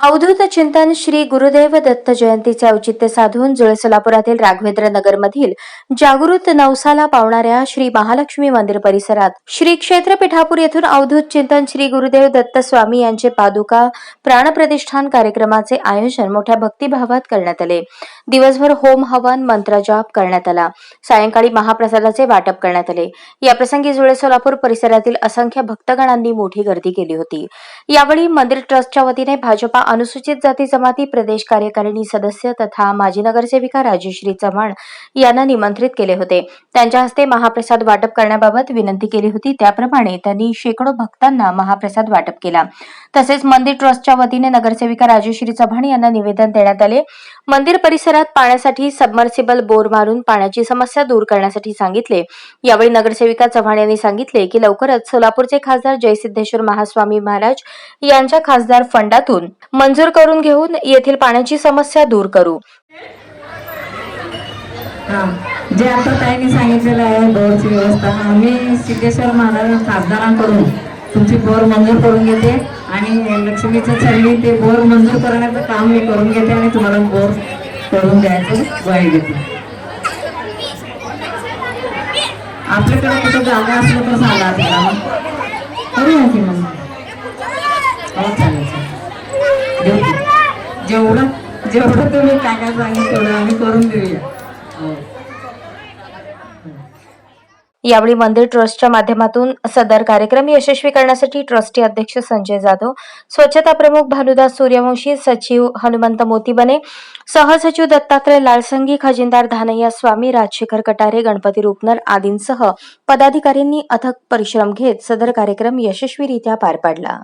अवधूत चिंतन श्री गुरुदेव दत्त जयंतीचे औचित्य साधून जुळे सोलापुरातील राघवेंद्र नगरमधील जागृत नवसाला पावणाऱ्या श्री महालक्ष्मी मंदिर परिसरात श्री क्षेत्र पिठापूर येथून अवधूत चिंतन श्री गुरुदेव दत्त स्वामी यांचे पादुका प्राणप्रतिष्ठान कार्यक्रमाचे आयोजन मोठ्या भक्तिभावात करण्यात आले. दिवसभर होम हवन मंत्रजाप करण्यात आला. सायंकाळी महाप्रसादाचे वाटप करण्यात आले. याप्रसंगी जुळे सोलापूर परिसरातील असंख्य भक्तगणांनी मोठी गर्दी केली होती. यावेळी मंदिर ट्रस्टच्या वतीने भाजपा अनुसूचित जाती जमाती प्रदेश कार्यकारिणी सदस्य तथा माजी नगरसेविका राजश्री चव्हाण यांना निमंत्रित केले होते. त्यांच्या हस्ते महाप्रसाद वाटप करण्याबाबत विनंती केली होती. त्याप्रमाणे त्यांनी शेकडो भक्तांना महाप्रसाद वाटप केला. तसेच मंदिर ट्रस्टच्या वतीने नगरसेविका राजश्री चव्हाण यांना निवेदन देण्यात आले. मंदिर परिसरात पाण्यासाठी सबमर्सिबल बोर मारून पाण्याची समस्या दूर करण्यासाठी सांगितले. यावेळी नगरसेविका चव्हाण यांनी सांगितले की लवकरच सोलापूरचे खासदार जयसिद्धेश्वर महास्वामी महाराज यांच्या खासदार फंडातून मंजूर करून घेऊन येथील पाण्याची समस्या दूर करू. जे आता ताईंनी सांगितलेलं आहे बोरची व्यवस्था आम्ही सिद्धेश्वर महाराज खासदारांकडून तुमची बोर मंजूर करून घेते आणि लक्ष्मीच्या चरणी ते बोर मंजूर करण्याचं काम मी करून घेते आणि तुम्हाला बोर करून द्यायचं ग्वाही देते. आपल्याकडे कुठं जागा असलं तर सांगा आपल्याला. जेवढं जेवढं तुम्ही काय सांगितलं तेवढं आम्ही करून देऊया. यावेळी मंदिर ट्रस्टच्या माध्यमातून सदर कार्यक्रम यशस्वी करण्यासाठी ट्रस्टी अध्यक्ष संजय जाधव स्वच्छता प्रमुख भानुदास सूर्यवंशी सचिव हनुमंत मोतीबने सहसचिव दत्तात्रय लालसंगी खजिनदार धानय्या स्वामी राजशेखर कटारे गणपती रुपनर आदींसह पदाधिकाऱ्यांनी अथक परिश्रम घेत सदर कार्यक्रम यशस्वीरित्या पार पाडला.